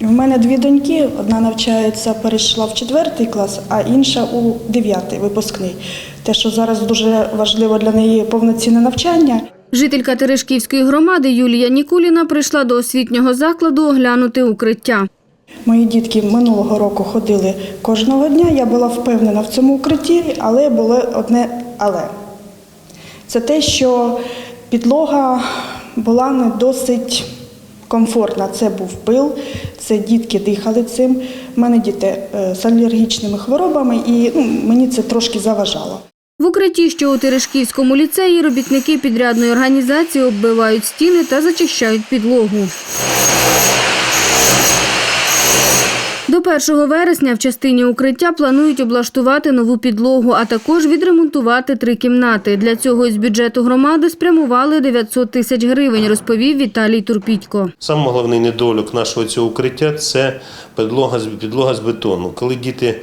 У мене дві доньки, одна навчається, перейшла в четвертий клас, а інша у дев'ятий випускний. Те, що зараз дуже важливо для неї повноцінне навчання. Жителька Терешківської громади Юлія Нікуліна прийшла до освітнього закладу оглянути укриття. Мої дітки минулого року ходили кожного дня. Я була впевнена в цьому укритті, але було одне але. Це те, що підлога була не досить комфортна. Це був пил, це дітки дихали цим. У мене діти е, з алергічними хворобами, і ну, мені це трошки заважало. В укритті, що у Терешківському ліцеї, робітники підрядної організації оббивають стіни та зачищають підлогу. До 1 вересня в частині укриття планують облаштувати нову підлогу, а також відремонтувати три кімнати. Для цього із бюджету громади спрямували 900 тисяч гривень, розповів Віталій Турпітько. Саме головний недолік нашого цього укриття це підлога з підлога з бетону. Коли діти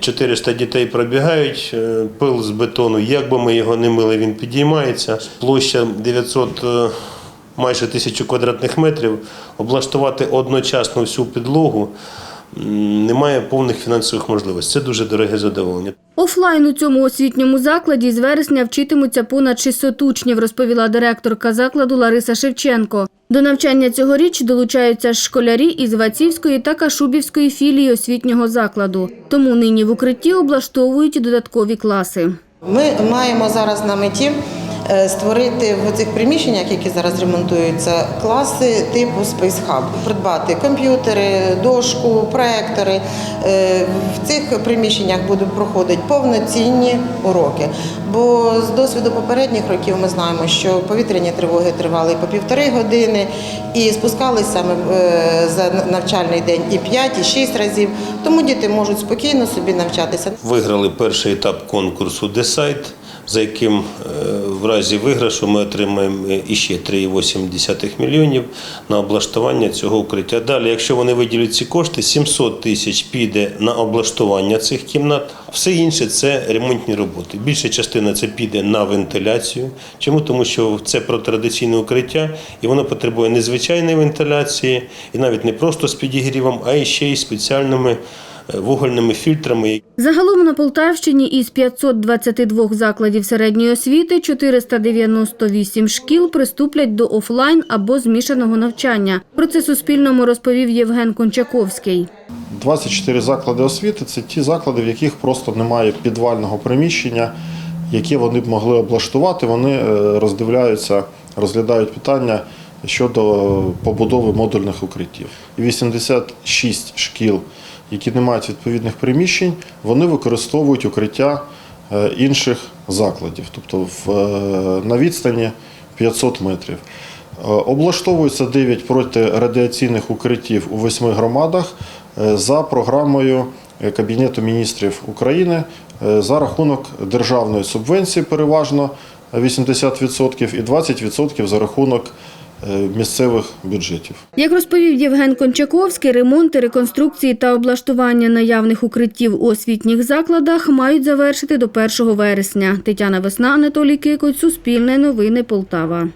400 дітей пробігають, е, пил з бетону, як би ми його не мили, він підіймається. Площа 900 е, майже тисячу квадратних метрів. Облаштувати одночасно всю підлогу немає повних фінансових можливостей. Це дуже дороге задоволення. Офлайн у цьому освітньому закладі з вересня вчитимуться понад 600 учнів, розповіла директорка закладу Лариса Шевченко. До навчання цьогоріч долучаються школярі із Вацівської та Кашубівської філії освітнього закладу. Тому нині в укритті облаштовують додаткові класи. Ми маємо зараз на меті створити в цих приміщеннях, які зараз ремонтуються, класи типу Space Hub. Придбати комп'ютери, дошку, проектори. Е, В цих приміщеннях будуть проходити повноцінні уроки. Бо з досвіду попередніх років ми знаємо, що повітряні тривоги тривали по півтори години і спускались саме е, за навчальний день і 5, і 6 разів. Тому діти можуть спокійно собі навчатися. Виграли перший етап конкурсу «Десайт», за яким е, в разі виграшу ми отримаємо іще 3,8 мільйонів на облаштування цього укриття. Далі, якщо вони виділять ці кошти, 700 тисяч піде на облаштування цих кімнат. Все інше це ремонтні роботи. Більша частина це піде на вентиляцію. Чому? Тому що це про традиційне укриття, і воно потребує незвичайної вентиляції, і навіть не просто з підігрівом, а й ще й спеціальними е, вугольними фільтрами, Загалом на Полтавщині із 522 закладів середньої освіти 498 шкіл приступлять до офлайн або змішаного навчання. Про це Суспільному розповів Євген Кончаковський. 24 заклади освіти це ті заклади, в яких просто немає підвального приміщення, які вони б могли облаштувати. Вони е, роздивляються, розглядають питання щодо побудови модульних укриттів. 86 шкіл, які не мають відповідних приміщень, вони використовують укриття е, інших закладів, тобто е, на відстані 500 метрів. Е, Облаштовується 9 протирадіаційних укриттів у восьми громадах за програмою Кабінету міністрів України за рахунок державної субвенції переважно 80% і 20% за рахунок місцевих бюджетів. Як розповів Євген Кончаковський, ремонти, реконструкції та облаштування наявних укриттів у освітніх закладах мають завершити до 1 вересня. Тетяна Весна, Анатолій Кикоць, Суспільне новини Полтава.